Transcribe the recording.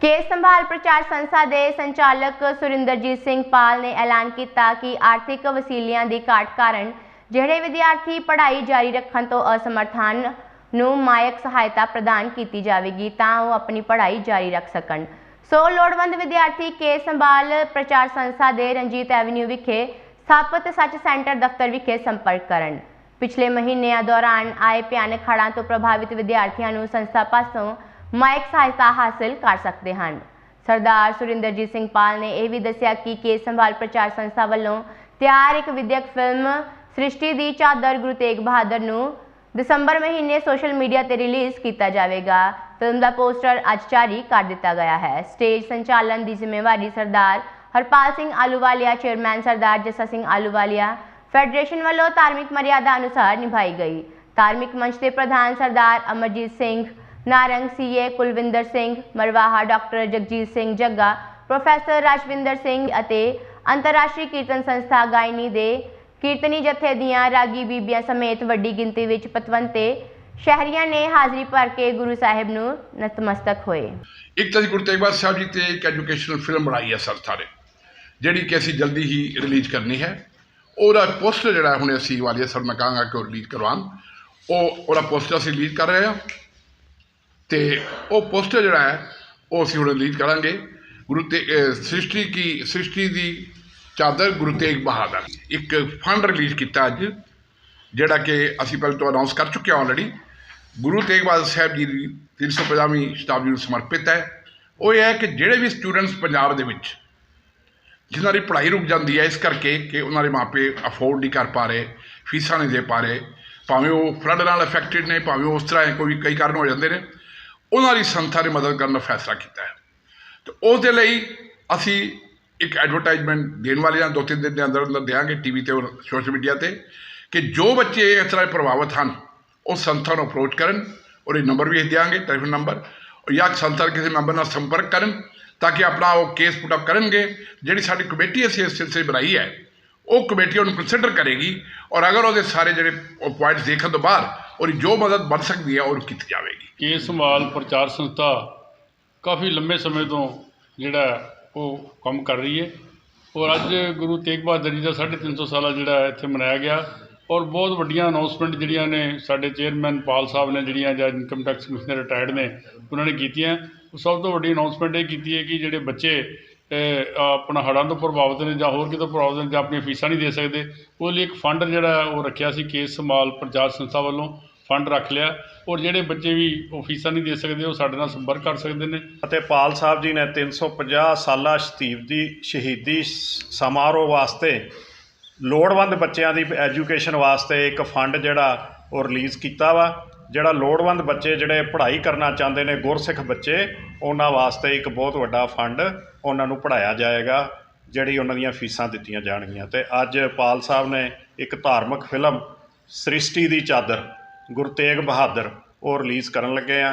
Case ਸੰਭਾਲ ਪ੍ਰਚਾਰ ਸੰਸਥਾ ਦੇ ਸੰਚਾਲਕ ਸੁਰਿੰਦਰਜੀਤ ਸਿੰਘ ਪਾਲ ਨੇ ਐਲਾਨ ਕੀਤਾ ਕਿ ਆਰਥਿਕ ਵਸੀਲਿਆਂ ਦੀ ਘਾਟ ਕਾਰਨ ਜਿਹੜੇ ਵਿਦਿਆਰਥੀ ਪੜ੍ਹਾਈ ਜਾਰੀ ਰੱਖਣ ਤੋਂ ਅਸਮਰਥ ਹਨ, ਨੂੰ ਮਾਇਕ ਸਹਾਇਤਾ ਪ੍ਰਦਾਨ ਕੀਤੀ ਜਾਵੇਗੀ ਤਾਂ ਉਹ ਆਪਣੀ ਪੜ੍ਹਾਈ ਜਾਰੀ ਰੱਖ ਸਕਣ। ਸੋ ਲੋੜਵੰਦ ਵਿਦਿਆਰਥੀ ਕੇਸ ਸੰਭਾਲ ਪ੍ਰਚਾਰ ਸੰਸਥਾ ਦੇ ਰਣਜੀਤ ਐਵਨਿਊ ਵਿਖੇ ਸਥਾਪਿਤ ਸੱਚ ਸੈਂਟਰ ਦਫ਼ਤਰ ਵਿਖੇ ਸੰਪਰਕ ਕਰਨ। ਪਿਛਲੇ ਮਹੀਨਿਆਂ ਦੌਰਾਨ ਆਏ ਭਿਆਨਕ ਹੜ੍ਹਾਂ ਤੋਂ ਪ੍ਰਭਾਵਿਤ ਵਿਦਿਆਰਥੀਆਂ ਨੂੰ ਸੰਸਥਾ ਪਾਸੋਂ ਮਾਇਕ ਸਹਾਇਤਾ ਹਾਸਲ ਕਰ ਸਕਦੇ ਹਨ। ਸਰਦਾਰ ਸੁਰਿੰਦਰਜੀਤ ਸਿੰਘ ਪਾਲ ਨੇ ਇਹ ਵੀ ਦੱਸਿਆ ਕਿ ਕੇਸ ਸੰਭਾਲ ਪ੍ਰਚਾਰ ਸੰਸਥਾ ਵੱਲੋਂ ਤਿਆਰ ਇੱਕ ਵਿਦਿਅਕ ਫਿਲਮ ਸ੍ਰਿਸ਼ਟੀ ਦੀ ਚਾਦਰ ਗੁਰੂ ਤੇਗ ਬਹਾਦਰ ਨੂੰ ਦਸੰਬਰ ਮਹੀਨੇ ਸੋਸ਼ਲ ਮੀਡੀਆ ਤੇ ਰਿਲੀਜ਼ ਕੀਤਾ ਜਾਵੇਗਾ। ਫਿਲਮ ਦਾ ਪੋਸਟਰ ਅੱਜ ਜਾਰੀ ਕਰ ਦਿੱਤਾ ਗਿਆ ਹੈ। ਸਟੇਜ ਸੰਚਾਲਨ ਦੀ ਜ਼ਿੰਮੇਵਾਰੀ ਸਰਦਾਰ ਹਰਪਾਲ ਸਿੰਘ ਆਲੂਵਾਲੀਆ ਚੇਅਰਮੈਨ ਸਰਦਾਰ ਜੱਸਾ ਸਿੰਘ ਆਲੂਵਾਲੀਆ ਫੈਡਰੇਸ਼ਨ ਵੱਲੋਂ ਧਾਰਮਿਕ ਮਰਿਆਦਾ ਅਨੁਸਾਰ ਨਿਭਾਈ ਗਈ। ਧਾਰਮਿਕ ਮੰਚ ਦੇ ਪ੍ਰਧਾਨ Sardar Amarjit Singh Narang CA Kulwinder Singh Marwaha doctor Jagjit Singh Jagga professor Rajwinder Singh ਅਤੇ ਅੰਤਰਰਾਸ਼ਟਰੀ ਕੀਰਤਨ ਸੰਸਥਾ ਗਾਇਨੀ ਦੇ ਕੀਰਤਨੀ ਜਥੇ ਦੀਆਂ ਰਾਗੀ ਬੀਬੀਆਂ ਸਮੇਤ ਵੱਡੀ ਗਿਣਤੀ ਵਿੱਚ ਪਤਵੰਤੇ ਸ਼ਹਿਰੀਆਂ ਨੇ ਹਾਜ਼ਰੀ ਭਰ ਕੇ ਗੁਰੂ ਸਾਹਿਬ ਨੂੰ ਨਤਮਸਤਕ ਹੋਏ ਇੱਕ ਤਾਂ ਗੁਰੂ ਤੇਗ ਬਹਾਦਰ ਸਾਹਿਬ ਜੀ ਤੇ ਇੱਕ ਐਜੂਕੇਸ਼ਨਲ ਫਿਲਮ ਬਣਾਈ ਹੈ ਸੰਸਥਾ ਨੇ ਜਿਹੜੀ ਕਿ ਅਸੀਂ ਜਲਦੀ ਹੀ ਰਿਲੀਜ਼ ਕਰਨੀ ਹੈ। ਉਹਦਾ ਪੋਸਟਰ ਜਿਹੜਾ ਹੁਣੇ ਅਸੀਂ ਵਾਲੀਆ ਸਰ ਮੈਂ ਕਹਾਂਗਾ ਕਿ ਉਹ ਰਿਲੀਜ਼ ਕਰਵਾਉਣ। ਉਹ, ਉਹਦਾ ਪੋਸਟਰ ਅਸੀਂ ਰਿਲੀਜ਼ ਕਰ ਰਹੇ ਹਾਂ। ਤੇ ਉਹ ਪੋਸਟਰ ਜਿਹੜਾ ਹੈ ਉਹ ਅਸੀਂ ਹੁਣ ਰਿਲੀਜ਼ ਕਰਾਂਗੇ। ਗੁਰੂ ਤੇ ਅਹ ਸ੍ਰਿਸ਼ਟੀ ਕੀ ਸ੍ਰਿਸ਼ਟੀ ਦੀ ਚਾਦਰ ਗੁਰੂ ਤੇਗ ਬਹਾਦਰ ਇੱਕ ਫੰਡ ਰਿਲੀਜ਼ ਕੀਤਾ ਅੱਜ ਜਿਹੜਾ ਕਿ ਅਸੀਂ ਪਹਿਲਾਂ ਤੋਂ ਅਨਾਉਂਸ ਕਰ ਚੁੱਕੇ ਹਾਂ ਆਲਰੇਡੀ ਗੁਰੂ ਤੇਗ ਬਹਾਦਰ ਸਾਹਿਬ ਜੀ ਦੀ 350ਵੀਂ ਸ਼ਤਾਬਦੀ ਨੂੰ ਸਮਰਪਿਤ ਹੈ। ਉਹ ਇਹ ਹੈ ਕਿ ਜਿਹੜੇ ਵੀ ਸਟੂਡੈਂਟਸ ਪੰਜਾਬ ਦੇ ਵਿੱਚ ਜਿਨ੍ਹਾਂ ਦੀ ਪੜ੍ਹਾਈ ਰੁਕ ਜਾਂਦੀ ਹੈ ਇਸ ਕਰਕੇ ਕਿ ਉਹਨਾਂ ਦੇ ਮਾਪੇ ਅਫੋਰਡ ਨਹੀਂ ਕਰ ਪਾ ਰਹੇ ਫੀਸਾਂ ਨਹੀਂ ਦੇ ਪਾ ਰਹੇ ਭਾਵੇਂ ਉਹ ਫਲੱਡ ਨਾਲ ਅਫੈਕਟਡ ਨੇ ਭਾਵੇਂ ਉਸ ਤਰ੍ਹਾਂ ਹੈ, ਕੋਈ ਕਈ ਕਾਰਨ ਹੋ ਜਾਂਦੇ ਨੇ। ਉਹਨਾਂ ਦੀ ਸੰਸਥਾ ਨੇ ਮਦਦ ਕਰਨ ਦਾ ਫੈਸਲਾ ਕੀਤਾ ਹੈ। ਤੇ ਉਸ ਦੇ ਲਈ ਅਸੀਂ ਇੱਕ ਐਡਵਰਟਾਈਜ਼ਮੈਂਟ ਦੇਣ ਵਾਲੇ ਹਾਂ, ਦੋ ਤਿੰਨ ਦਿਨ ਦੇ ਅੰਦਰ ਅੰਦਰ ਦੇਵਾਂਗੇ ਟੀਵੀ ਤੇ ਔਰ ਸੋਸ਼ਲ ਮੀਡੀਆ ਤੇ ਕਿ ਜੋ ਬੱਚੇ ਇਸ ਤਰ੍ਹਾਂ ਪ੍ਰਭਾਵਿਤ ਹਨ, ਉਹ ਸੰਸਥਾ ਨੂੰ ਅਪਰੋਚ ਕਰਨ ਔਰ ਇਹ ਨੰਬਰ ਵੀ ਦਿਆਂਗੇ ਟੈਲੀਫੋਨ ਨੰਬਰ ਜਾਂ ਸੰਸਥਾ ਕਿਸੇ ਮੈਂਬਰ ਨਾਲ ਸੰਪਰਕ ਕਰਨ ਤਾਂ ਕਿ ਆਪਣਾ ਉਹ ਕੇਸ ਪੁੱਟ ਅਪ ਕਰਨਗੇ। ਜਿਹੜੀ ਸਾਡੀ ਕਮੇਟੀ ਅਸੀਂ ਇਸ ਸਿਲਸਿਲੇ ਬਣਾਈ ਹੈ, ਉਹ ਕਮੇਟੀ ਉਹਨੂੰ ਕੰਸੀਡਰ ਕਰੇਗੀ ਔਰ ਅਗਰ ਉਹਦੇ ਸਾਰੇ ਜਿਹੜੇ ਪੁਆਇੰਟਸ ਦੇਖਣ ਤੋਂ ਬਾਅਦ ਔਰ ਜੋ ਮਦਦ ਬਣ ਸਕਦੀ ਹੈ, ਉਹ ਕੀਤੀ ਜਾਵੇਗੀ। ਕੇਸ ਸੰਭਾਲ ਪ੍ਰਚਾਰ ਸੰਸਥਾ ਕਾਫੀ ਲੰਮੇ ਸਮੇਂ ਤੋਂ ਜਿਹੜਾ ਉਹ ਕੰਮ ਕਰ ਰਹੀ ਹੈ। ਔਰ ਅੱਜ ਗੁਰੂ ਤੇਗ ਬਹਾਦਰ ਜੀ ਦਾ 350 ਸਾਲਾ ਜਿਹੜਾ ਇੱਥੇ ਮਨਾਇਆ ਗਿਆ। ਔਰ ਬਹੁਤ ਵੱਡੀਆਂ ਅਨਾਉਂਸਮੈਂਟ ਜਿਹੜੀਆਂ ਨੇ, ਸਾਡੇ ਚੇਅਰਮੈਨ ਪਾਲ ਸਾਹਿਬ ਨੇ ਜਿਹੜੀਆਂ ਜਾਂ ਇਨਕਮ ਟੈਕਸ ਕਮਿਸ਼ਨਰ ਰਿਟਾਇਰਡ ਨੇ, ਉਹਨਾਂ ਨੇ ਕੀਤੀਆਂ। ਉਹ ਸਭ ਤੋਂ ਵੱਡੀ ਅਨਾਉਂਸਮੈਂਟ ਇਹ ਕੀਤੀ ਹੈ ਕਿ ਜਿਹੜੇ ਬੱਚੇ ਆਪਣਾ ਹੜ੍ਹਾਂ ਤੋਂ ਪ੍ਰਭਾਵਿਤ ਨੇ ਜਾਂ ਹੋਰ ਕਿਤੋਂ ਪ੍ਰਭਾਵਿਤ ਨੇ ਜਾਂ ਆਪਣੀਆਂ ਫੀਸਾਂ ਨਹੀਂ ਦੇ ਸਕਦੇ ਉਹਦੇ ਲਈ ਇੱਕ ਫੰਡ ਜਿਹੜਾ ਉਹ ਰੱਖਿਆ ਸੀ ਕੇਸ ਸੰਭਾਲ ਪ੍ਰਚਾਰ ਸੰਸਥਾ ਵੱਲੋਂ। ਫੰਡ ਰੱਖ ਲਿਆ ਔਰ ਜਿਹੜੇ ਬੱਚੇ ਵੀ ਉਹ ਫੀਸਾਂ ਨਹੀਂ ਦੇ ਸਕਦੇ, ਉਹ ਸਾਡੇ ਨਾਲ ਸੰਪਰਕ ਕਰ ਸਕਦੇ ਨੇ। ਅਤੇ ਪਾਲ ਸਾਹਿਬ ਜੀ ਨੇ 350 ਸਾਲਾ ਦੀ ਸ਼ਹੀਦੀ ਸਮਾਰੋਹ ਵਾਸਤੇ ਲੋੜਵੰਦ ਬੱਚਿਆਂ ਦੀ ਐਜੂਕੇਸ਼ਨ ਵਾਸਤੇ ਇੱਕ ਫੰਡ ਜਿਹੜਾ ਉਹ ਰਿਲੀਜ਼ ਕੀਤਾ ਵਾ, ਜਿਹੜਾ ਲੋੜਵੰਦ ਬੱਚੇ ਜਿਹੜੇ ਪੜ੍ਹਾਈ ਕਰਨਾ ਚਾਹੁੰਦੇ ਨੇ, ਗੁਰਸਿੱਖ ਬੱਚੇ, ਉਹਨਾਂ ਵਾਸਤੇ ਇੱਕ ਬਹੁਤ ਵੱਡਾ ਫੰਡ ਉਹਨਾਂ ਨੂੰ ਪੜ੍ਹਾਇਆ ਜਾਏਗਾ, ਜਿਹੜੀ ਉਹਨਾਂ ਦੀਆਂ ਫੀਸਾਂ ਦਿੱਤੀਆਂ ਜਾਣਗੀਆਂ। ਤੇ ਅੱਜ ਪਾਲ ਸਾਹਿਬ ਨੇ ਇੱਕ ਧਾਰਮਿਕ ਫਿਲਮ, ਸ੍ਰਿਸ਼ਟੀ ਦੀ ਚਾਦਰ ਗੁਰੂ ਤੇਗ ਬਹਾਦਰ ਉਹ ਰਿਲੀਜ਼ ਕਰਨ ਲੱਗੇ ਆ।